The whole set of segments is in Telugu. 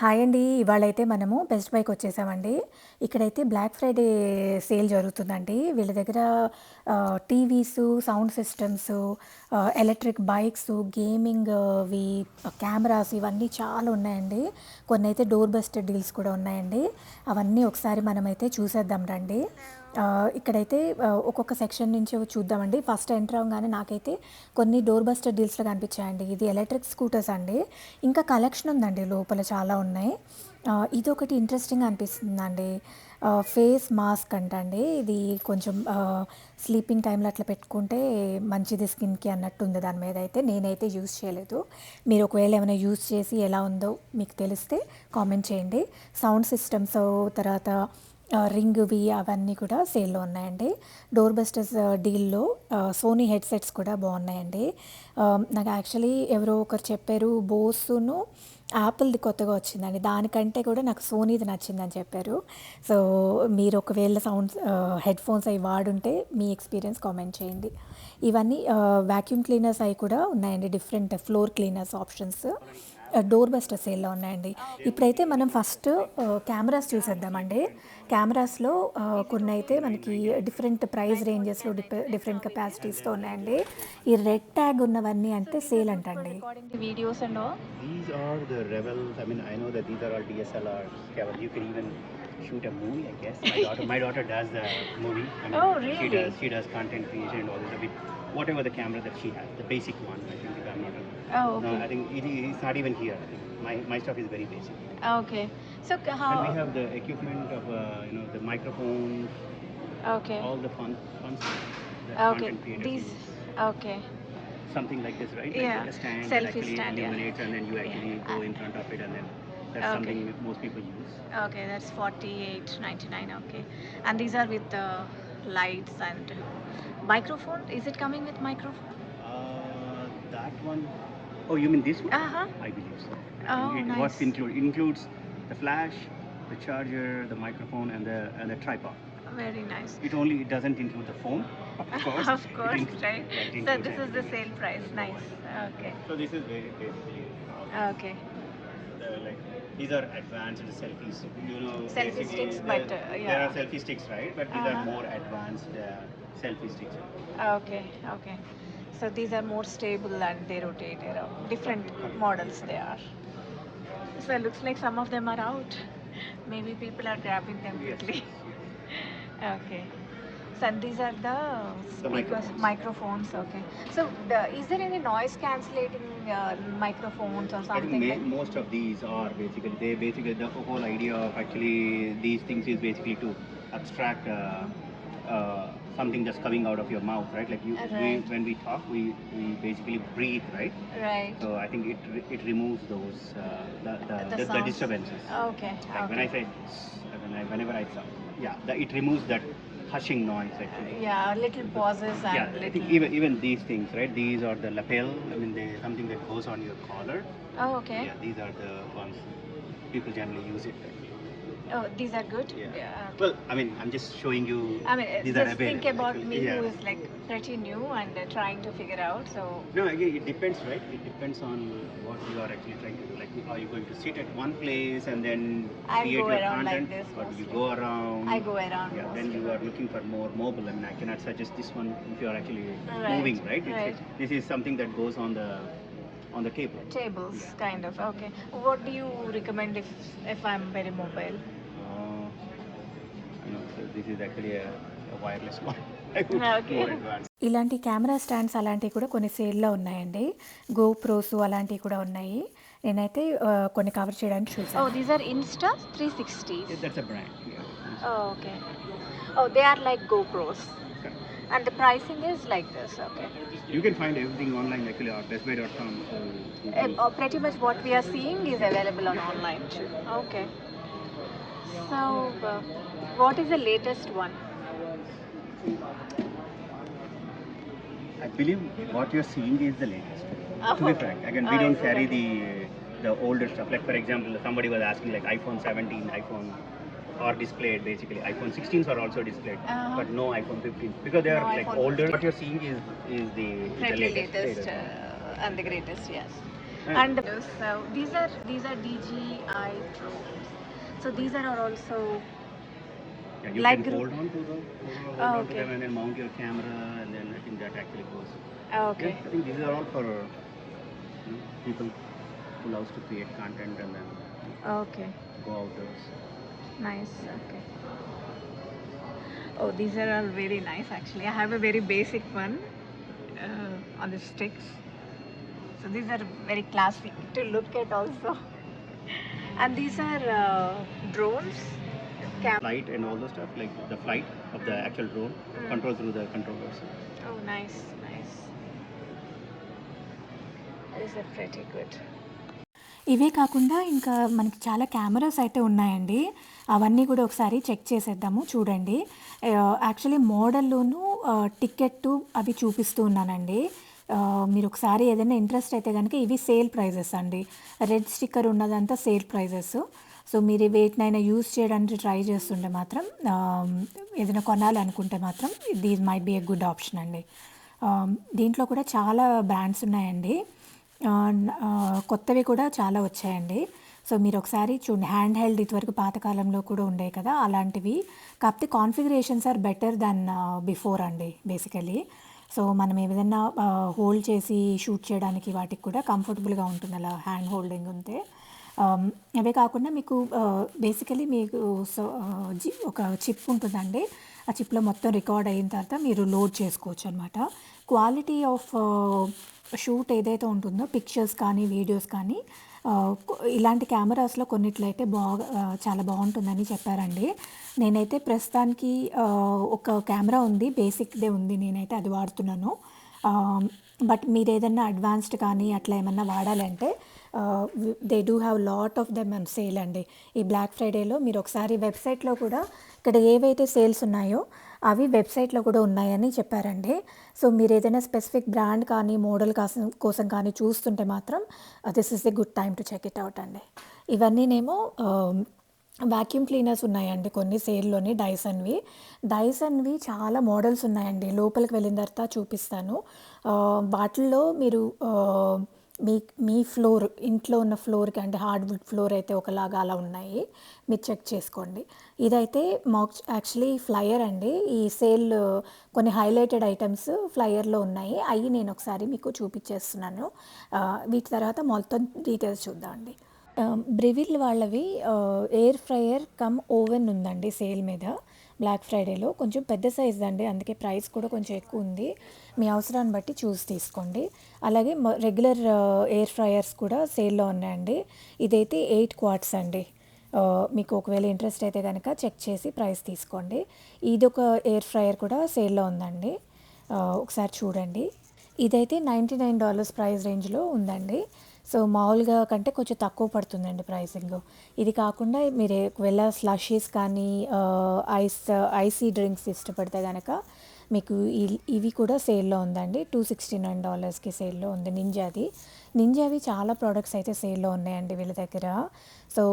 హాయ్ అండి. ఇవాళైతే మనము బెస్ట్ బైక్ వచ్చేసామండి. ఇక్కడైతే బ్లాక్ ఫ్రైడే సేల్ జరుగుతుందండి. వీళ్ళ దగ్గర TVs sound systems electric bikes gaming వి కెమెరాస్ ఇవన్నీ చాలా ఉన్నాయండి. కొన్ని అయితే డోర్ బస్టెడ్ డీల్స్ కూడా ఉన్నాయండి. అవన్నీ ఒకసారి మనమైతే చూసేద్దాం రండి. ఇక్కడైతే ఒక్కొక్క సెక్షన్ నుంచి చూద్దామండి. ఫస్ట్ ఎంటర్ అవగానే నాకైతే కొన్ని డోర్ బస్టర్ డీల్స్లో కనిపించాయండి. ఇది ఎలక్ట్రిక్ స్కూటర్స్ అండి. ఇంకా కలెక్షన్ ఉందండి లోపల చాలా ఉన్నాయి. ఇది ఒకటి ఇంట్రెస్టింగ్ అనిపిస్తుందండి. ఫేస్ మాస్క్ అంటండి. ఇది కొంచెం స్లీపింగ్ టైంలో అట్లా పెట్టుకుంటే మంచిది స్కిన్కి అన్నట్టు ఉంది దాని మీద అయితే. నేనైతే యూస్ చేయలేదు. మీరు ఒకవేళ ఏమైనా యూస్ చేసి ఎలా ఉందో మీకు తెలిస్తే కామెంట్ చేయండి. సౌండ్ సిస్టమ్స్ తర్వాత రింగ్వి అవన్నీ కూడా సేల్లో ఉన్నాయండి. డోర్ బస్టర్స్ డీల్లో సోనీ హెడ్సెట్స్ కూడా బాగున్నాయండి. నాకు యాక్చువల్లీ ఎవరో ఒకరు చెప్పారు బోసును యాపిల్ది కొత్తగా వచ్చిందండి. దానికంటే కూడా నాకు సోనీది నచ్చిందని చెప్పారు. సో మీరు ఒకవేళ సౌండ్స్ హెడ్ ఫోన్స్ అవి వాడుంటే మీ ఎక్స్పీరియన్స్ కామెంట్ చేయండి. ఇవన్నీ వ్యాక్యూమ్ క్లీనర్స్ అవి కూడా ఉన్నాయండి. Different floor cleaners options. Door buster సేల్లో ఉన్నాయండి ఇప్పుడైతే మనం ఫస్ట్ కెమెరాస్ చూసేద్దామండి కెమెరాస్లో కొన్ని అయితే మనకి డిఫరెంట్ ప్రైస్ రేంజెస్లో డిఫరెంట్ కెపాసిటీస్తో ఉన్నాయండి ఈ రెడ్ ట్యాగ్ ఉన్నవన్నీ అంటే సేల్ అంటండి and all. These are the rebels. I mean, I know that these are all DSLRs. Kevin, you can even shoot a movie. I guess my daughter, my daughter does the movie. I mean, Oh, She really? does. She does content creation and all this. With whatever the camera that she has, the basic one. I Oh, No, okay. I think it's not even here. My my stuff is very basic. Okay. So how? And we have the equipment of uh, you know the microphone, okay. all the fun fun stuff. Okay. These. use. Okay. something like this, right? Yeah. Like a stand Selfie stand, yeah. and then you Yeah. actually go in front of it and then that's Okay. something most people use. Okay. That's forty-eight ninety-nine. Okay. And these are with the lights and microphone. Is it coming with microphone? Uh, that one oh you mean this one? Uh huh. I believe so. Oh, it nice. What's include includes the flash, the charger, the microphone, and the and the tripod. Very nice. It only it doesn't include the phone, of course. of course, includes- right? yeah, So includes this is the sale price. Nice. Okay. So this is very basically Okay. the, like these are advanced selfies. You know, Selfie sticks, the- but, uh, there are selfie sticks, right? But these Uh-huh. are more advanced uh, selfie sticks. Okay. Okay. So these are more stable and they rotate around. Different models they are. So it looks like some of them are out. Maybe people are grabbing them quickly. okay. So and these are the The speakers, microphones. microphones. Okay. So the, is there any noise cancellating uh, microphones or I think something like? most of these are basically they basically the whole idea of actually these things is basically to abstract uh, uh, something that's coming out of your mouth, right? Like you, we, when we talk, we, we basically breathe, right? Right. So I think it re- it removes those uh, the, the, The the, disturbances. Okay. Like when I say when I, whenever I sound, yeah, the, it removes that hushing noise actually. Yeah, little pauses and Yeah, I little. think even even these things, right? These are the lapel. I mean, they something that goes on your collar. Oh, okay. Yeah, these are the ones people generally use it. Oh, these are good. Yeah. okay. Well, I mean, I'm just showing you. I mean, these are just think available, about me Yeah. who is like pretty new and uh, trying to figure out. So, No, again, it depends, right? It depends on what you are actually trying to do. Like, are you going to sit at one place and then I create your around like content, this or do you go around? I go around Yeah, then you are looking for more mobile. I mean, I cannot suggest this one if you are actually Right, moving, right? It's- right. This is something that goes on the on the table. tables, Yeah. kind of. Okay. What do you recommend if if I'm very mobile? ఇలాంటి కెమెరా స్టాండ్స్ అలాంటివి కూడా కొన్ని సేల్లో ఉన్నాయండి గో ప్రోస్ అలాంటివి కూడా ఉన్నాయి నేనైతే కొన్ని కవర్ చేయడానికి Oh, చూసాను these are Insta 360s. Yeah, that's a brand. Yeah. Oh, okay. Oh, they are like GoPros, Correct. and the pricing is like this. Okay. You can find everything online actually at bestbuy.com. So Uh, uh, pretty much what we are seeing is available on online too. Okay. So, uh, what is the latest one? I believe what you're seeing is the latest. to Oh, be frank, again, we Oh, don't carry okay? the the older stuff. Like for example, somebody was asking like iPhone 17, iPhone are displayed basically. iPhone 16s are also displayed, Uh-huh. but no iPhone 15 because they are No like iPhone older. 15. What you're seeing is is the, is the Pretty latest. latest, latest uh, and the greatest, yes. And so these are these are DJI drones. So these are also Yeah, you Like can hold on to hold Oh, to okay. them and then mount your camera and then I think that actually goes. okay. Yeah, I think these are all for you know, people who loves to create content and then Okay. go outdoors. Nice. Okay. Oh, these are all very nice actually. I have a very basic one uh, on the sticks. So these are very classic to look at also. And these are uh, drones. Cam- Flight and all the stuff, like the flight of the actual drone, Mm. controlled through the controllers. oh, nice, nice. These are pretty good. ఇవే కాకుండా ఇంకా మనకి చాలా కెమెరాస్ అయితే ఉన్నాయండి అవన్నీ కూడా ఒకసారి చెక్ చేసేద్దాము చూడండి యాక్చువల్లీ మోడల్లోనూ టికెట్ అవి చూపిస్తూ ఉన్నానండి మీరు ఒకసారి ఏదైనా ఇంట్రెస్ట్ అయితే కనుక ఇవి సేల్ ప్రైజెస్ అండి. రెడ్ స్టిక్కర్ ఉన్నదంతా సేల్ ప్రైజెస్. సో మీరు వేటినైనా యూజ్ చేయడానికి ట్రై చేస్తుంటే మాత్రం ఏదైనా కొనాలనుకుంటే మాత్రం these might be a good option అండి. దీంట్లో కూడా చాలా బ్రాండ్స్ ఉన్నాయండి. కొత్తవి కూడా చాలా వచ్చాయండి. సో మీరు ఒకసారి చూడండి హ్యాండ్ హెల్డ్ ఇదివరకు పాతకాలంలో కూడా ఉండే కదా అలాంటివి. కాకపోతే configurations are better than before అండి బేసికలీ. సో మనం ఏదైనా హోల్డ్ చేసి షూట్ చేయడానికి వాటికి కూడా కంఫర్టబుల్గా ఉంటుంది అలా హ్యాండ్ హోల్డింగ్ ఉంటే. అవే కాకుండా మీకు బేసికలీ మీకు సో ఒక చిప్ ఉంటుందండి. ఆ చిప్లో మొత్తం రికార్డ్ అయిన తర్వాత మీరు లోడ్ చేసుకోవచ్చు అనమాట క్వాలిటీ ఆఫ్ షూట్ ఏదైతే ఉంటుందో పిక్చర్స్ కానీ వీడియోస్ కానీ ఇలాంటి కెమెరాస్లో కొన్నిట్లయితే బాగా చాలా బాగుంటుందని చెప్పారండి. నేనైతే ప్రస్తుతానికి ఒక కెమెరా ఉంది బేసిక్దే ఉంది నేనైతే అది వాడుతున్నాను. బట్ మీరు ఏదైనా అడ్వాన్స్డ్ కానీ అట్లా ఏమన్నా వాడాలంటే they do have lot of them and sale అండి. ఈ బ్లాక్ ఫ్రైడేలో మీరు ఒకసారి వెబ్సైట్లో కూడా ఇక్కడ ఏవైతే సేల్స్ ఉన్నాయో అవి వెబ్సైట్లో కూడా ఉన్నాయని చెప్పారండి. సో మీరు ఏదైనా స్పెసిఫిక్ బ్రాండ్ కానీ మోడల్ కోసం కోసం కానీ చూస్తుంటే మాత్రం this is a good time to check it out అండి. ఇవన్నీనేమో వాక్యూమ్ క్లీనర్స్ ఉన్నాయండి కొన్ని సేల్లోని డైసన్వి. డైసన్వి చాలా మోడల్స్ ఉన్నాయండి. లోపలికి వెళ్ళిన తర్వాత చూపిస్తాను. వాటిల్లో మీరు మీ మీ ఫ్లోర్ ఇంట్లో ఉన్న ఫ్లోర్కి అంటే హార్డ్వుడ్ ఫ్లోర్ అయితే ఒకలాగా అలా ఉన్నాయి. మీరు చెక్ చేసుకోండి. ఇదైతే మాక్ యాక్చువల్లీ ఫ్లయర్ అండి. ఈ సేల్ కొన్ని హైలైటెడ్ ఐటమ్స్ ఫ్లయర్లో ఉన్నాయి. అవి నేను ఒకసారి మీకు చూపించేస్తున్నాను. వీటి తర్వాత మొత్తం డీటెయిల్స్ చూద్దామండి. బ్రివిల్ వాళ్ళవి ఎయిర్ ఫ్రైయర్ కమ్ ఓవెన్ ఉందండి సేల్ మీద. బ్లాక్ ఫ్రైడేలో కొంచెం పెద్ద సైజ్ అండి. అందుకే ప్రైస్ కూడా కొంచెం ఎక్కువ ఉంది. మీ అవసరాన్ని బట్టి చూసి తీసుకోండి. అలాగే రెగ్యులర్ ఎయిర్ ఫ్రైయర్స్ కూడా సేల్లో ఉన్నాయండి. ఇదైతే ఎయిట్ క్వార్ట్స్ అండి. మీకు ఒకవేళ ఇంట్రెస్ట్ అయితే కనుక చెక్ చేసి ప్రైస్ తీసుకోండి. ఇదొక ఎయిర్ ఫ్రైయర్ కూడా సేల్లో ఉందండి. ఒకసారి చూడండి. ఇదైతే నైంటీ నైన్ డాలర్స్ ప్రైస్ రేంజ్లో ఉందండి. సో మామూలుగా కంటే కొంచెం తక్కువ పడుతుందండి ప్రైసింగ్ ఇది కాకుండా మీరు ఒకవేళ స్లషీస్ కానీ ఐస్ ఐసీ డ్రింక్స్ ఇష్టపడితే కనుక మీకు ఇవి కూడా సేల్లో ఉందండి. టూ సిక్స్టీ నైన్ డాలర్స్కి సేల్లో ఉంది నింజాది. నింజావి చాలా ప్రోడక్ట్స్ అయితే సేల్లో ఉన్నాయండి వీళ్ళ దగ్గర. సో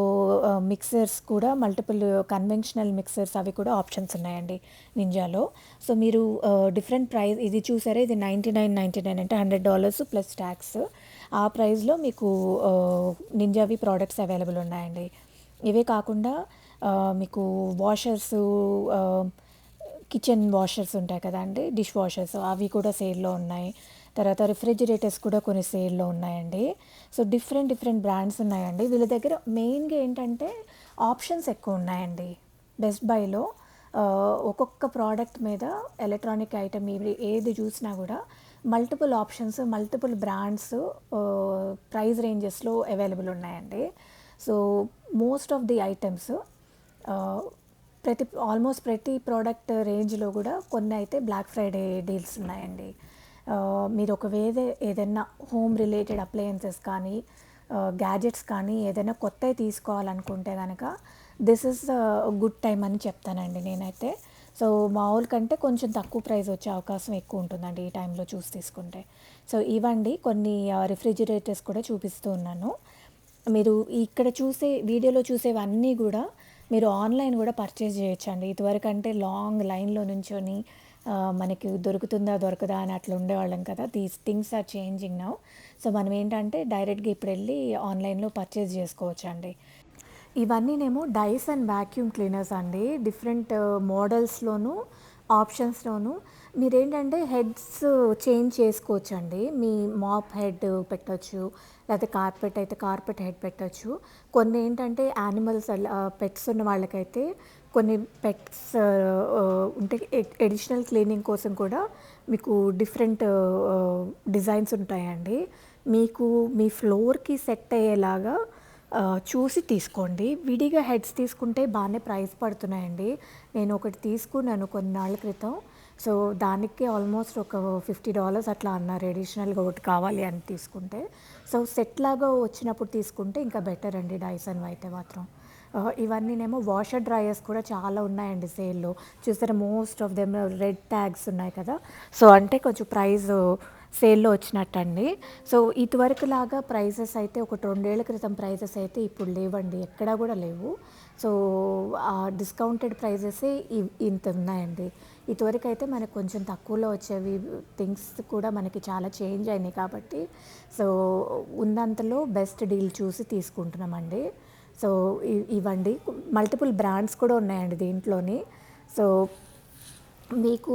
మిక్సర్స్ కూడా మల్టిపుల్ కన్వెన్షనల్ మిక్సర్స్ అవి కూడా ఆప్షన్స్ ఉన్నాయండి నింజాలో. సో మీరు డిఫరెంట్ ప్రైస్ ఇది చూసారా? ఇది నైంటీ నైన్ నైంటీ నైన్ అంటే హండ్రెడ్ డాలర్స్ ప్లస్ ట్యాక్స్ ఆ ప్రైస్లో మీకు నింజావి ప్రోడక్ట్స్ అవైలబుల్ ఉన్నాయండి. ఇవే కాకుండా మీకు వాషర్స్ కిచెన్ వాషర్స్ ఉంటాయి కదా అండి డిష్ వాషర్స్. అవి కూడా సేల్లో ఉన్నాయి. తర్వాత రిఫ్రిజిరేటర్స్ కూడా కొన్ని సేల్లో ఉన్నాయండి. సో డిఫరెంట్ డిఫరెంట్ బ్రాండ్స్ ఉన్నాయండి. వీళ్ళ దగ్గర మెయిన్గా ఏంటంటే ఆప్షన్స్ ఎక్కువ ఉన్నాయండి. బెస్ట్ బైలో ఒక్కొక్క ప్రోడక్ట్ మీద ఎలక్ట్రానిక్ ఐటమ్ ఇవి ఏది చూసినా కూడా multiple options multiple brands price రేంజెస్లో available ఉన్నాయండి. So most of the items ప్రతి ఆల్మోస్ట్ ప్రతి ప్రోడక్ట్ రేంజ్లో కూడా కొన్ని అయితే బ్లాక్ ఫ్రైడే డీల్స్ ఉన్నాయండి మీరు ఒకవేళ ఏదైనా హోమ్ రిలేటెడ్ అప్లయన్సెస్ కానీ గ్యాజెట్స్ కానీ ఏదైనా కొత్తవి తీసుకోవాలనుకుంటే కనుక దిస్ ఇస్ గుడ్ టైం అని చెప్తానండి నేనైతే. సో మామూలు కంటే కొంచెం తక్కువ ప్రైస్ వచ్చే అవకాశం ఎక్కువ ఉంటుందండి ఈ టైంలో చూసి తీసుకుంటే. సో ఇవ్వండి కొన్ని రిఫ్రిజిరేటర్స్ కూడా చూపిస్తూ ఉన్నాను. మీరు ఇక్కడ చూసే వీడియోలో చూసేవన్నీ కూడా మీరు ఆన్లైన్ కూడా పర్చేజ్ చేయొచ్చు అండి ఇదివరకు అంటే లాంగ్ లైన్లో నుంచొని మనకి దొరుకుతుందా దొరకదా అని అట్లా ఉండేవాళ్ళం కదా. These things are changing now. So మనం ఏంటంటే డైరెక్ట్గా ఇప్పుడు వెళ్ళి ఆన్లైన్లో పర్చేస్ చేసుకోవచ్చు అండి ఇవన్నీనేమో డైస్ అండ్ వాక్యూమ్ క్లీనర్స్ అండి. డిఫరెంట్ మోడల్స్లోనూ ఆప్షన్స్లోను. మీరేంటంటే హెడ్స్ చేంజ్ చేసుకోవచ్చు అండి మీ మాప్ హెడ్ పెట్టచ్చు లేకపోతే కార్పెట్ అయితే కార్పెట్ హెడ్ పెట్టచ్చు. కొన్ని ఏంటంటే యానిమల్స్ పెట్స్ ఉన్న వాళ్ళకైతే కొన్ని పెట్స్ ఉంటే ఎడిషనల్ క్లీనింగ్ కోసం కూడా మీకు డిఫరెంట్ డిజైన్స్ ఉంటాయండి. మీకు మీ ఫ్లోర్కి సెట్ అయ్యేలాగా చూసి తీసుకోండి. విడిగా హెడ్స్ తీసుకుంటే బాగానే ప్రైస్ పడుతున్నాయండి. నేను ఒకటి తీసుకున్నాను కొన్నాళ్ళ క్రితం. సో దానికి ఆల్మోస్ట్ ఒక ఫిఫ్టీ డాలర్స్ అట్లా అన్నారు అడిషనల్గా ఒకటి కావాలి అని తీసుకుంటే. సో సెట్ లాగా వచ్చినప్పుడు తీసుకుంటే ఇంకా బెటర్ అండి డైసన్ అయితే మాత్రం. ఇవన్నీనేమో వాషర్ డ్రయర్స్ కూడా చాలా ఉన్నాయండి సేల్లో. చూసారా most of them red tags ఉన్నాయి కదా. సో అంటే కొంచెం ప్రైస్ సేల్లో వచ్చినట్టండి. సో ఇదివరకు లాగా ప్రైజెస్ అయితే ఒక రెండేళ్ళ క్రితం ప్రైజెస్ అయితే ఇప్పుడు లేవండి. ఎక్కడా కూడా లేవు. సో ఆ డిస్కౌంటెడ్ ప్రైజెసే ఇంత ఉన్నాయండి. ఇదివరకు అయితే మనకు కొంచెం తక్కువలో వచ్చేవి థింగ్స్ కూడా మనకి చాలా చేంజ్ అయినాయి కాబట్టి సో ఉన్నంతలో బెస్ట్ డీల్ చూసి తీసుకుంటున్నామండి. సో ఇవ్వండి. మల్టిపుల్ బ్రాండ్స్ కూడా ఉన్నాయండి దీంట్లోని. సో మీకు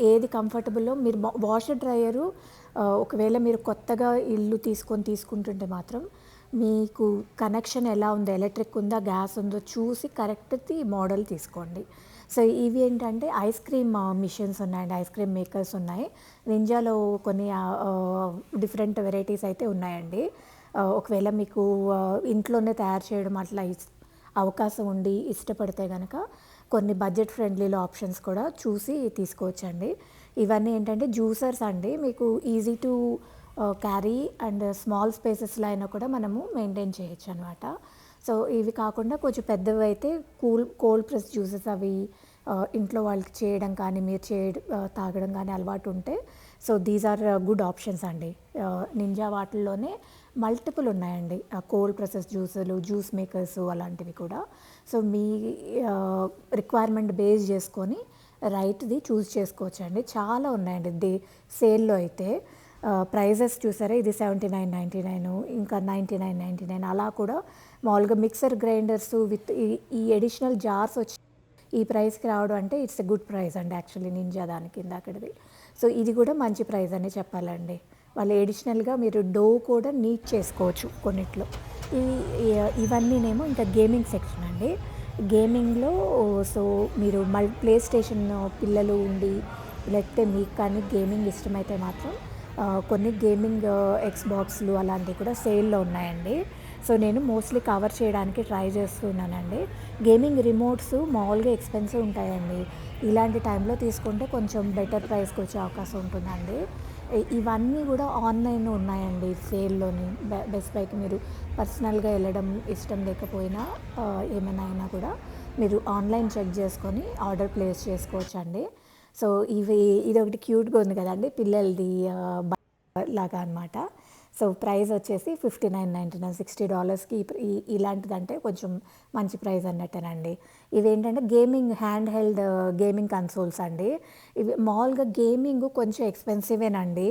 ఏది కంఫర్టబుల్లో మీరు వాష్ వాషర్ డ్రయరు ఒకవేళ మీరు కొత్తగా ఇల్లు తీసుకొని తీసుకుంటుంటే మాత్రం మీకు కనెక్షన్ ఎలా ఉందో ఎలక్ట్రిక్ ఉందా గ్యాస్ ఉందో చూసి కరెక్ట్ది మోడల్ తీసుకోండి. సో ఇవి ఏంటంటే ఐస్ క్రీమ్ మిషన్స్ ఉన్నాయండి ఐస్ క్రీమ్ మేకర్స్ ఉన్నాయి. నింజాలో కొన్ని డిఫరెంట్ వెరైటీస్ అయితే ఉన్నాయండి. ఒకవేళ మీకు ఇంట్లోనే తయారు చేయడం అట్లా ఇస్- అవకాశం ఉండి ఇష్టపడితే కనుక కొన్ని బడ్జెట్ ఫ్రెండ్లీలో ఆప్షన్స్ కూడా చూసి తీసుకోవచ్చండి. ఇవన్నీ ఏంటంటే జ్యూసర్స్ అండి. మీకు easy to carry and small స్పేసెస్లో అయినా కూడా మనము మెయింటైన్ చేయొచ్చు అనమాట సో ఇవి కాకుండా కొంచెం పెద్దవి అయితే కూల్ కోల్డ్ ప్రెస్ జ్యూసెస్ అవి uh, ఇంట్లో వాళ్ళకి చేయడం కానీ మీరు చే uh, తాగడం కానీ అలవాటు ఉంటే so these are good options అండి. Uh, నింజా వాటిల్లోనే మల్టిపుల్ ఉన్నాయండి. కోల్డ్ ప్రెసెస్ జ్యూసులు జ్యూస్ మేకర్స్ అలాంటివి కూడా. సో మీ రిక్వైర్మెంట్ బేస్ చేసుకొని రైట్ది చూస్ చేసుకోవచ్చు అండి చాలా ఉన్నాయండి. దే సేల్లో అయితే ప్రైజెస్ చూసారా? ఇది సెవెంటీ నైన్ నైంటీ నైన్ ఇంకా నైంటీ నైన్ నైంటీ నైన్ అలా కూడా మామూలుగా మిక్సర్ గ్రైండర్స్ విత్ ఈ ఎడిషనల్ జార్స్ వచ్చి ఈ ప్రైస్కి రావడం అంటే ఇట్స్ ఎ గుడ్ ప్రైస్ అండి. యాక్చువల్లీ నింజా దాని కింద అక్కడిది సో ఇది కూడా మంచి ప్రైస్ అని చెప్పాలండి. వాళ్ళు ఎడిషనల్గా మీరు డో కూడా నీట్ చేసుకోవచ్చు కొన్నిట్లో. ఈ ఇవన్నీనేమో ఇంకా గేమింగ్ సెక్షన్ అండి. గేమింగ్లో సో మీరు మల్ ప్లే స్టేషన్ పిల్లలు ఉండి లేకపోతే మీకు కానీ గేమింగ్ ఇష్టమైతే మాత్రం కొన్ని గేమింగ్ ఎక్స్ బాక్స్లు అలాంటివి కూడా సేల్లో ఉన్నాయండి. సో నేను మోస్ట్లీ కవర్ చేయడానికి ట్రై చేస్తున్నానండి. గేమింగ్ రిమోట్స్ మామూలుగా ఎక్స్పెన్సివ్ ఉంటాయండి. ఇలాంటి టైంలో తీసుకుంటే కొంచెం బెటర్ ప్రైస్కి వచ్చే అవకాశం ఉంటుందండి. ఇవన్నీ కూడా ఆన్లైన్ ఉన్నాయండి సేల్లోని. బె- బెస్ట్ బైకి మీరు పర్సనల్గా వెళ్ళడం ఇష్టం లేకపోయినా ఏమైనా అయినా కూడా మీరు ఆన్లైన్ చెక్ చేసుకొని ఆర్డర్ ప్లేస్ చేసుకోవచ్చు అండి సో ఇవి ఇది ఒకటి క్యూట్గా ఉంది కదండి పిల్లలది బ- లాగా అనమాట సో ప్రైస్ వచ్చేసి fifty nine ninety nine sixty డాలర్స్కి ఈ ఇలాంటిదంటే కొంచెం మంచి ప్రైస్ అన్నట్టేనండి. ఇవేంటంటే gaming handheld gaming consoles అండి. ఇవి మామూలుగా గేమింగ్ కొంచెం ఎక్స్పెన్సివేనండి.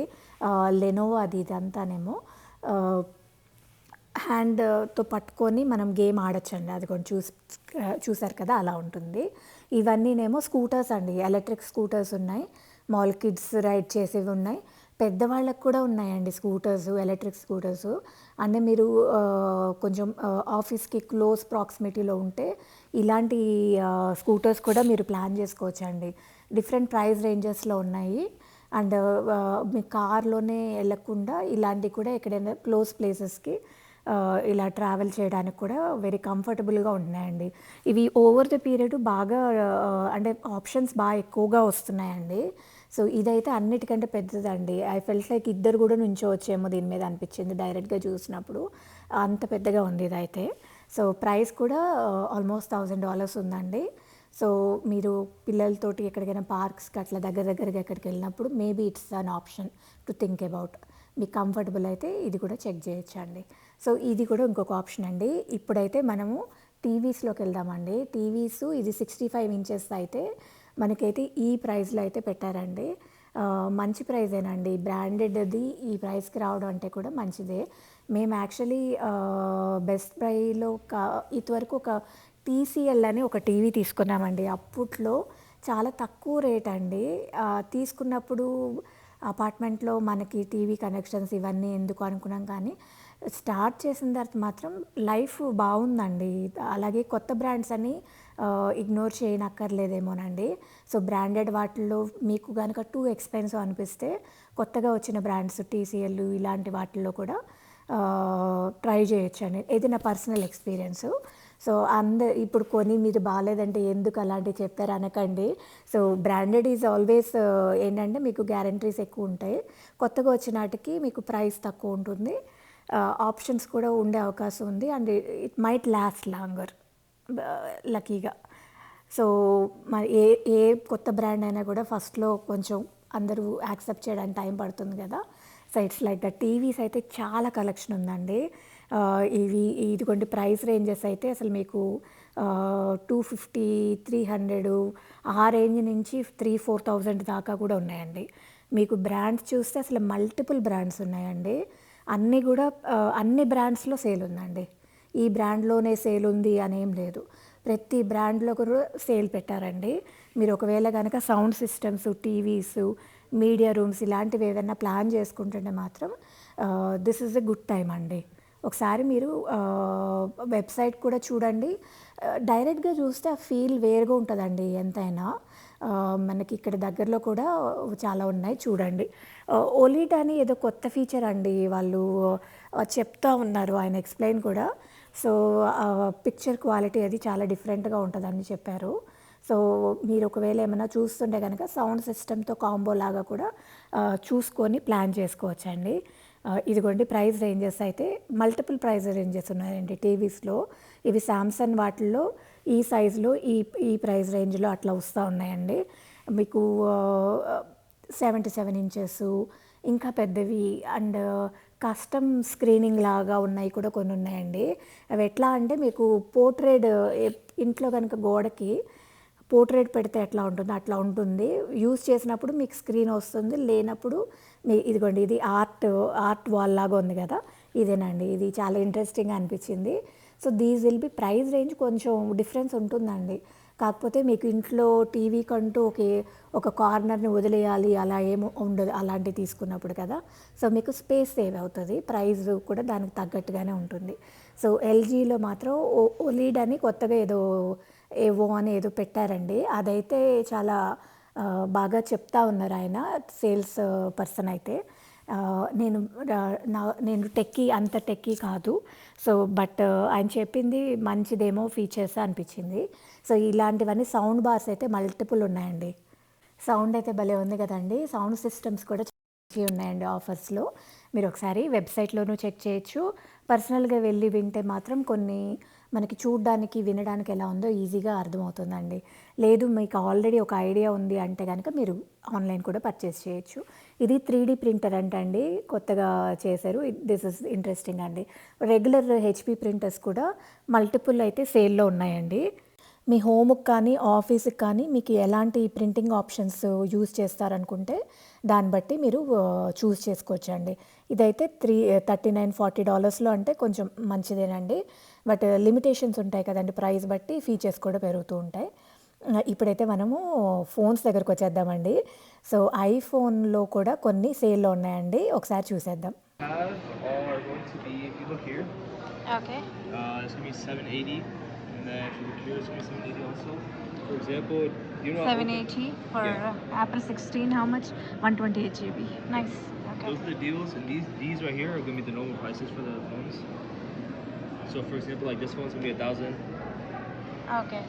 లెనోవో అది ఇదంతానేమో హ్యాండ్తో పట్టుకొని మనం గేమ్ ఆడచ్చండి. అది కొంచెం చూసి చూసారు కదా అలా ఉంటుంది. ఇవన్నీనేమో స్కూటర్స్ అండి. ఎలక్ట్రిక్ స్కూటర్స్ ఉన్నాయి. మాల్ కిడ్స్ రైడ్ చేసేవి ఉన్నాయి. పెద్దవాళ్ళకు కూడా ఉన్నాయండి స్కూటర్స్ ఎలక్ట్రిక్ స్కూటర్స్. అంటే మీరు కొంచెం ఆఫీస్కి క్లోజ్ ప్రాక్సిమిటీలో ఉంటే ఇలాంటి స్కూటర్స్ కూడా మీరు ప్లాన్ చేసుకోవచ్చండి. డిఫరెంట్ ప్రైస్ రేంజెస్లో ఉన్నాయి. అండ్ మీ కార్లోనే వెళ్ళకుండా ఇలాంటివి కూడా ఎక్కడైనా క్లోజ్ ప్లేసెస్కి ఇలా ట్రావెల్ చేయడానికి కూడా వెరీ కంఫర్టబుల్గా ఉన్నాయండి. ఇవి ఓవర్ ద పీరియడ్ బాగా అంటే ఆప్షన్స్ బాగా ఎక్కువగా వస్తున్నాయండి. సో ఇదైతే అన్నిటికంటే పెద్దదండి. ఐ ఫెల్ట్ లైక్ ఇద్దరు కూడా నుంచోవచ్చేమో దీని మీద అనిపించింది డైరెక్ట్గా చూసినప్పుడు. అంత పెద్దగా ఉంది ఇదైతే. సో ప్రైస్ కూడా ఆల్మోస్ట్ థౌజండ్ డాలర్స్ ఉందండి. సో మీరు పిల్లలతోటి ఎక్కడికైనా పార్క్స్కి అట్లా దగ్గర దగ్గరగా ఎక్కడికి వెళ్ళినప్పుడు maybe it's an option to think about మీకు కంఫర్టబుల్ అయితే ఇది కూడా చెక్ చేయొచ్చు అండి సో ఇది కూడా ఇంకొక ఆప్షన్ అండి. ఇప్పుడైతే మనము టీవీస్లోకి వెళ్దామండి. టీవీస్ ఇది సిక్స్టీ ఫైవ్ ఇంచెస్ అయితే మనకైతే ఈ ప్రైస్లో అయితే పెట్టారండి. మంచి ప్రైజేనండి. బ్రాండెడ్ది ఈ ప్రైస్కి రావడం అంటే కూడా మంచిదే. మేము యాక్చువల్లీ బెస్ట్ ప్రైలో కా ఇదివరకు ఒక టీసీఎల్ అని ఒక టీవీ తీసుకున్నామండి. అప్పట్లో చాలా తక్కువ రేట్ అండి తీసుకున్నప్పుడు అపార్ట్మెంట్లో మనకి టీవీ కనెక్షన్స్ ఇవన్నీ ఎందుకు అనుకున్నాం కానీ స్టార్ట్ చేసిన తర్వాత మాత్రం లైఫ్ బాగుందండి. అలాగే కొత్త బ్రాండ్స్ అని ఇగ్నోర్ చేయనక్కర్లేదేమోనండి. సో బ్రాండెడ్ వాటిల్లో మీకు కనుక టూ ఎక్స్పెన్సివ్ అనిపిస్తే కొత్తగా వచ్చిన బ్రాండ్స్ టీసీఎల్ ఇలాంటి వాటిల్లో కూడా ట్రై చేయొచ్చండి. ఇది నా పర్సనల్ ఎక్స్పీరియన్స్ సో అంద ఇప్పుడు కొని మీరు బాగాలేదంటే ఎందుకు అలాంటివి చెప్పారు అనకండి. సో బ్రాండెడ్ ఈజ్ ఆల్వేస్ ఏంటంటే మీకు గ్యారంటీస్ ఎక్కువ ఉంటాయి. కొత్తగా వచ్చినాటికి మీకు ప్రైస్ తక్కువ ఉంటుంది. ఆప్షన్స్ కూడా ఉండే అవకాశం ఉంది. And it might last longer లక్కీగా. సో మరి ఏ ఏ కొత్త బ్రాండ్ అయినా కూడా ఫస్ట్లో కొంచెం అందరూ యాక్సెప్ట్ చేయడానికి టైం పడుతుంది కదా. So it's like the TVs అయితే చాలా కలెక్షన్ ఉందండి. ఇవి ఇదిగోండి ప్రైస్ రేంజెస్ అయితే అసలు మీకు టూ ఫిఫ్టీ త్రీ హండ్రెడ్ ఆ రేంజ్ నుంచి త్రీ ఫోర్ థౌజండ్ దాకా కూడా ఉన్నాయండి. మీకు బ్రాండ్స్ చూస్తే అసలు మల్టిపుల్ బ్రాండ్స్ ఉన్నాయండి. అన్నీ కూడా అన్ని బ్రాండ్స్లో సేల్ ఉందండి. ఈ బ్రాండ్లోనే సేల్ ఉంది అని ఏం లేదు. ప్రతి బ్రాండ్లో కూడా సేల్ పెట్టారండి. మీరు ఒకవేళ కనుక sound systems TVs media rooms ఇలాంటివి ఏదైనా ప్లాన్ చేసుకుంటుంటే మాత్రం this is a good time అండి. ఒకసారి మీరు వెబ్సైట్ కూడా చూడండి. డైరెక్ట్గా చూస్తే ఆ ఫీల్ వేరుగా ఉంటుందండి ఎంతైనా. మనకి ఇక్కడ దగ్గరలో కూడా చాలా ఉన్నాయి చూడండి. ఓలీట్ అని ఏదో కొత్త ఫీచర్ అండి వాళ్ళు చెప్తా ఉన్నారు ఆయన ఎక్స్ప్లెయిన్ కూడా. సో పిక్చర్ క్వాలిటీ అది చాలా డిఫరెంట్గా ఉంటుందని చెప్పారు. సో మీరు ఒకవేళ ఏమైనా చూస్తుంటే కనుక సౌండ్ సిస్టమ్తో కాంబో లాగా కూడా చూసుకొని ప్లాన్ చేసుకోవచ్చండి. ఇదిగోండి ప్రైస్ రేంజెస్ అయితే మల్టిపుల్ ప్రైస్ రేంజెస్ ఉన్నాయండి టీవీస్లో. ఇవి శాంసంగ్ వాటిల్లో ఈ సైజులో ఈ ఈ ప్రైస్ రేంజ్లో అట్లా వస్తూ ఉన్నాయండి. మీకు సెవెంటీ సెవెన్ ఇంచెస్ ఇంకా పెద్దవి అండ్ కస్టమ్ స్క్రీనింగ్ లాగా ఉన్నాయి కూడా కొన్ని ఉన్నాయండి. అవి ఎట్లా అంటే మీకు పోర్ట్రేట్ ఇంట్లో కనుక గోడకి పోర్ట్రేట్ పెడితే ఎట్లా ఉంటుందో అట్లా ఉంటుంది. యూస్ చేసినప్పుడు మీకు స్క్రీన్ వస్తుంది. లేనప్పుడు మీ ఇదిగోండి ఇది ఆర్ట్ ఆర్ట్ వాల్ లాగా ఉంది కదా ఇదేనండి. ఇది చాలా ఇంట్రెస్టింగ్ అనిపించింది. So these will be price range కొంచెం డిఫరెన్స్ ఉంటుందండి. కాకపోతే మీకు ఇంట్లో టీవీ కంటూ ఒకే ఒక కార్నర్ని వదిలేయాలి అలా ఏమో ఉండదు అలాంటివి తీసుకున్నప్పుడు కదా. సో మీకు స్పేస్ సేవ్ అవుతుంది ప్రైస్ కూడా దానికి తగ్గట్టుగానే ఉంటుంది. సో ఎల్జీలో మాత్రం ఓ ఓలీడ్ అని కొత్తగా ఏదో ఏవో అని ఏదో పెట్టారండి. అదైతే చాలా బాగా చెప్తా ఉన్నారు ఆయన సేల్స్ పర్సన్ అయితే. నేను నా నేను టెక్కీ అంత టెక్కీ కాదు. సో బట్ ఆయన చెప్పింది మంచిదేమో ఫీచర్స్ అనిపించింది. సో ఇలాంటివన్నీ సౌండ్ బార్స్ అయితే మల్టిపుల్ ఉన్నాయండి. సౌండ్ అయితే భలే ఉంది కదండి. సౌండ్ సిస్టమ్స్ కూడా ఉన్నాయండి ఆఫర్స్లో. మీరు ఒకసారి వెబ్సైట్లోనూ చెక్ చేయొచ్చు. పర్సనల్గా వెళ్ళి వింటే మాత్రం కొన్ని మనకి చూడడానికి వినడానికి ఎలా ఉందో ఈజీగా అర్థమవుతుందండి. లేదు మీకు ఆల్రెడీ ఒక ఐడియా ఉంది అంటే కనుక మీరు ఆన్లైన్ కూడా పర్చేస్ చేయొచ్చు. ఇది త్రీ డీ ప్రింటర్ అంటండి. కొత్తగా చేశారు. దిస్ ఇస్ ఇంట్రెస్టింగ్ అండి. రెగ్యులర్ హెచ్పి ప్రింటర్స్ కూడా మల్టిపుల్ అయితే సేల్లో ఉన్నాయండి. మీ హోమ్కి కానీ ఆఫీస్కి కానీ మీకు ఎలాంటి ప్రింటింగ్ ఆప్షన్స్ యూజ్ చేస్తారనుకుంటే దాన్ని బట్టి మీరు చూస్ చేసుకోవచ్చండి. ఇదైతే త్రీ థర్టీ నైన్ ఫార్టీ డాలర్స్లో అంటే కొంచెం మంచిదేనండి. బట్ లిమిటేషన్స్ ఉంటాయి కదండి ప్రైస్ బట్టి ఫీచర్స్ కూడా పెరుగుతూ ఉంటాయి. ఇప్పుడైతే మనము ఫోన్స్ దగ్గరకు వచ్చేద్దామండి. సో ఐఫోన్లో కూడా కొన్ని సేల్లో ఉన్నాయండి. ఒకసారి చూసేద్దాం. Okay. uh, it's going to be 780. And then if you look here, it's going to be 780 also. For example, you know, 780 for Yeah. uh, Apple 16. How much? 128 GB. Nice. Okay. those are the deals, and these these right here are going to be the normal prices for the phones. So, for example, like this one's going to be a thousand. Okay.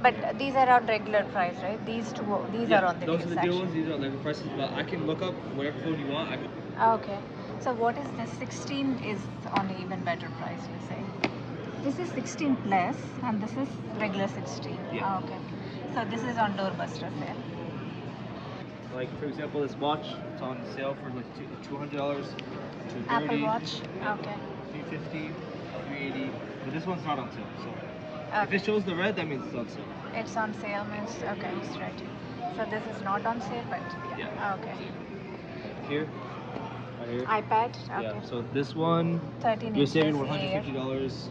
But these are on regular price, right? These two, these are on the those are the deal section. ones. These are the prices, but I can look up whatever phone you want. Okay. So what is this? 16 is on an even better price, you say? This is 16 plus, and this is regular 16. Yeah. Ah, okay. So this is on doorbuster sale. like for example, this watch. It's on sale for like two hundred dollars. Apple Watch. Okay. 350, 380. But this one's not on sale. So if it shows the red, that means it's on sale. It's on sale means okay, it's right. So this is not on sale, but yeah. Yeah. Okay. Here, right here. iPad. Okay. Yeah. So this one, 13 you're saving one hundred fifty dollars.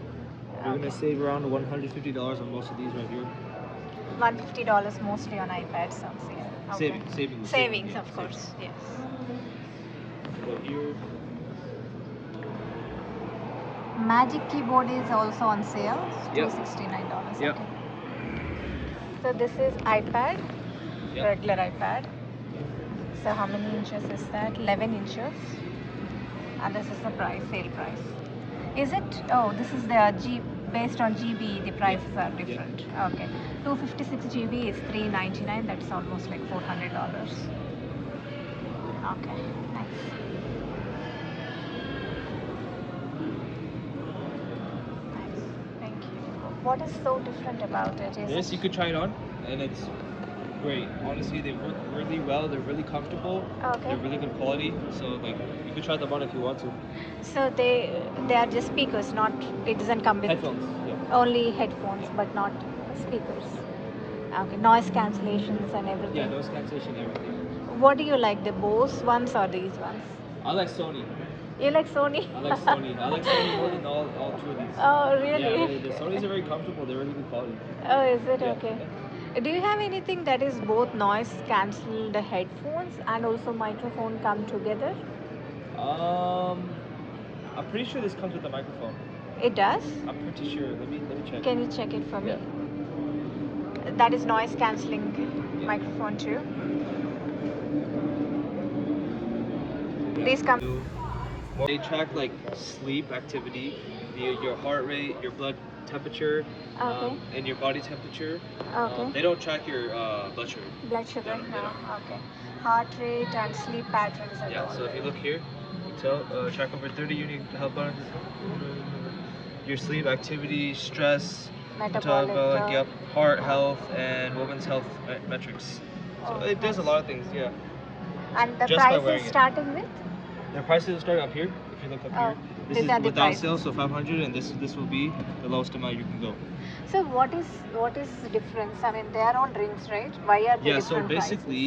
You're gonna save around one hundred fifty dollars on most of these right here. $150 mostly on iPads. Okay. Saving, saving, Savings, yeah, of course. Yes. So here, Magic keyboard is also on sale. Yep. $269. Yep. Okay. So this is iPad, Yep. regular iPad. So how many inches is that? 11 inches. And this is the price, sale price. Is it? Oh, this is the G based on GB. The prices are different. Okay. 256 GB is 399. That's almost like 400 dollars. Okay. Nice. Nice. Thank you. What is so different about it? Is yes, it you could try it on, and it's great. Honestly, they work really well. They're really comfortable. Okay. They're really good quality. So like, you could try them on if you want to. So they they are just speakers, not it doesn't come with Headphones. Yeah. only headphones, but not speakers. Okay, noise cancellations and everything. Yeah, noise cancellation, everything. What do you like, the Bose ones or these ones? I like Sony. You like Sony? I like Sony. I like Sony more than all, all two of these. oh, Yeah, really? the, the Sonys are very comfortable. They're really good quality. oh, is it Yeah. okay? Do you have anything that is both noise cancelled headphones and also microphone come together? Um, I'm pretty sure this comes with a microphone. It does. I'm pretty sure. Let me let me check. Can you check it for me? Yeah. That is noise cancelling microphone too. Yeah. These come. They track like sleep activity, the, your heart rate, your blood temperature, Okay. um, and your body temperature. Okay. Um, they don't track your uh, blood sugar. Blood sugar? They don't- they No. Okay. Heart rate and sleep patterns Yeah. So if you look here, you tell uh, track over 30 unique health buttons. Your sleep activity, stress, Metabolic. metabolic, uh, yep, heart health, and women's health me- metrics. So Oh, it does a lot of things. Yeah. And the just price is it. starting with? The prices are starting up here. If you look up Oh, here, this is are the without prices. sale, so 500, and this this will be the lowest amount you can go. So what is what is the difference? I mean, they are all drinks, right? Why are they Yeah. So different prices? basically,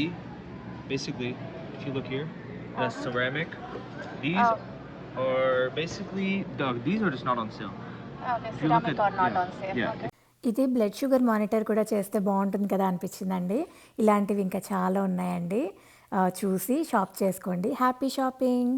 basically, if you look here, that's Uh-huh. ceramic. These Oh. are basically dog. These are just not on sale. Okay, if ceramic at- or not yeah, on sale. yeah. Okay. ఇది బ్లడ్ షుగర్ మానిటర్ కూడా చేస్తే బాగుంటుంది కదా అనిపించిందండి ఇలాంటివి ఇంకా చాలా ఉన్నాయండి చూసి షాప్ చేసుకోండి హ్యాపీ షాపింగ్